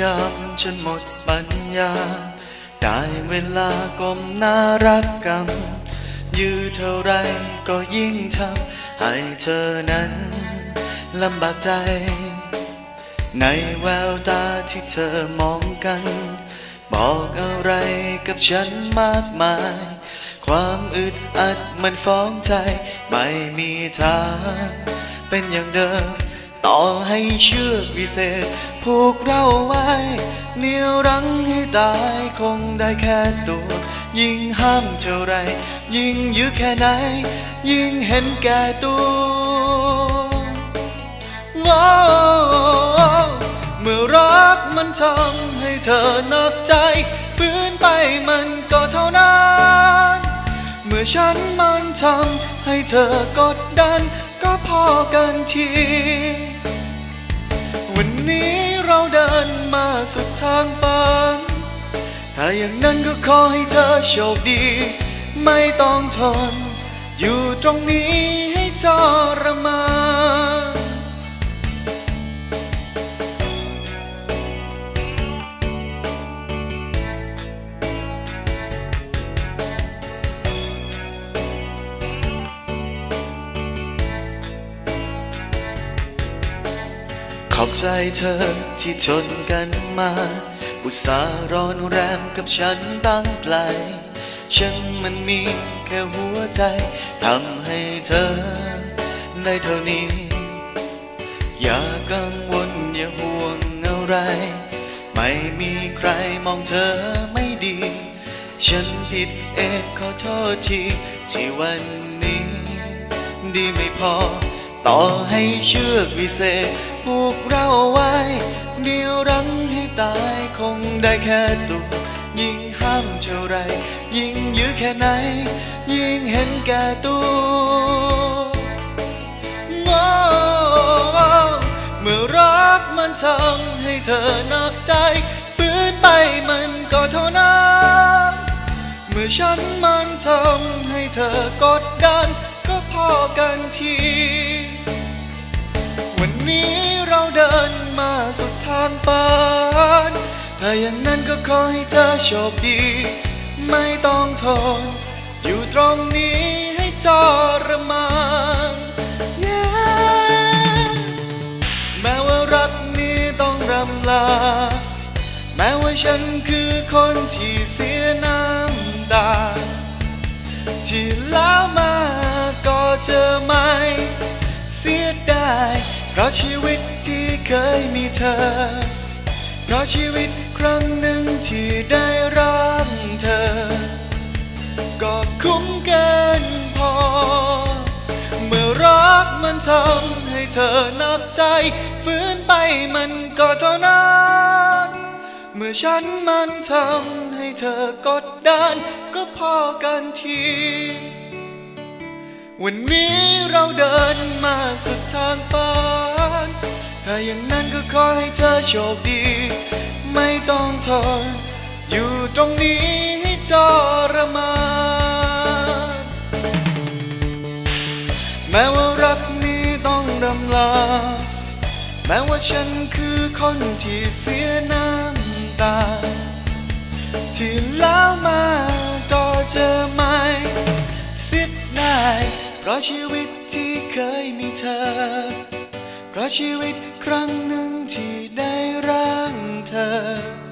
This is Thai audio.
ยามจนหมดปัญญา ได้เวลาก้มหน้ารักกัน ยื้อเท่าไรก็ยิ่งทำให้เธอนั้นลำบากใจ ในแววตาที่เธอมองกัน บอกอะไรกับฉันมากมาย ความอึดอัดมันฟ้องใจ ไม่มีทาง เป็นอย่างเดิม ต่อให้เชื่อวิเศษ ผูกเราไว้เหนียวรั้งให้ตายคงได้แค่ตัว ยิ่งห้ามเท่าไร ยิ่งยื้อแค่ไหน ยิ่งเห็นแก่ตัวง่เมื่อรักมันทำให้เธอนับใจฝืนไปมันก็เท่านั้น เมื่อฉันมันทำให้เธอกดดัน ก็พอกันที วันนี้ ทางฝัน ถ้าอย่างนั้นก็ขอให้เธอโชคดี ไม่ต้องทน อยู่ตรงนี้ให้ทรมาน ขอบใจเธอที่ทนกันมาอุตส่าห์รอนแรมกับฉันตั้งไกลฉันมันมีแค่หัวใจทำให้เธอได้เท่านี้ อย่ากังวลอย่าห่วงอะไร ไม่มีใครมองเธอไม่ดี ฉันผิดเองขอโทษทีที่วันนี้ ดีไม่พอ ต่อให้เชือกวิเศษ ผูกเราไว้ เดียวรั้งให้ตายคงได้แค่ตัวยิ่งห้ามเท่าไร ยิ่งยื้อแค่ไหน ยิ่งเห็นแก่ตัวง่เมื่อรักมันทำให้เธอนับใจฝืนไปมันก็เท่านั้นเมื่อฉันมันทำให้เธอกดดันก็พอกันที นี้เราเดินมาสุดทางฝันถ้าอย่างนั้นก็ขอให้เธอโชคดี ไม่ต้องทน อยู่ตรงนี้ให้จรมาน Yeah แม้ว่ารักนี้ต้องรำลา แม้ว่าฉันคือคนที่เสียน้ำตาที่แล้วมาก็เจอไม่ เสียดาย เพราะชีวิตที่เคยมีเธอ เพราะชีวิตครั้งหนึ่งที่ได้รักเธอ ก็คุ้มเกินพอ เมื่อรักมันทำให้เธอนับใจฝืนไปมันก็เท่านั้นเมื่อฉันมันทำให้เธอกดดันก็พอกันที วันนี้เราเดินมาสุดทางฝันถ้าอย่างนั้นก็ขอให้เธอโชคดี ไม่ต้องทนอยู่ตรงนี้ให้จรมานแม้ว่ารักนี้ต้องรำลา แม้ว่าฉันคือคนที่เสียน้ำตา ที่แล้วมาก็เจอไม่สิทได้ พราะชีวิตที่เคยมีเธอ เพราะชีวิตครั้งหนึ่งที่ได้ร่างเธอ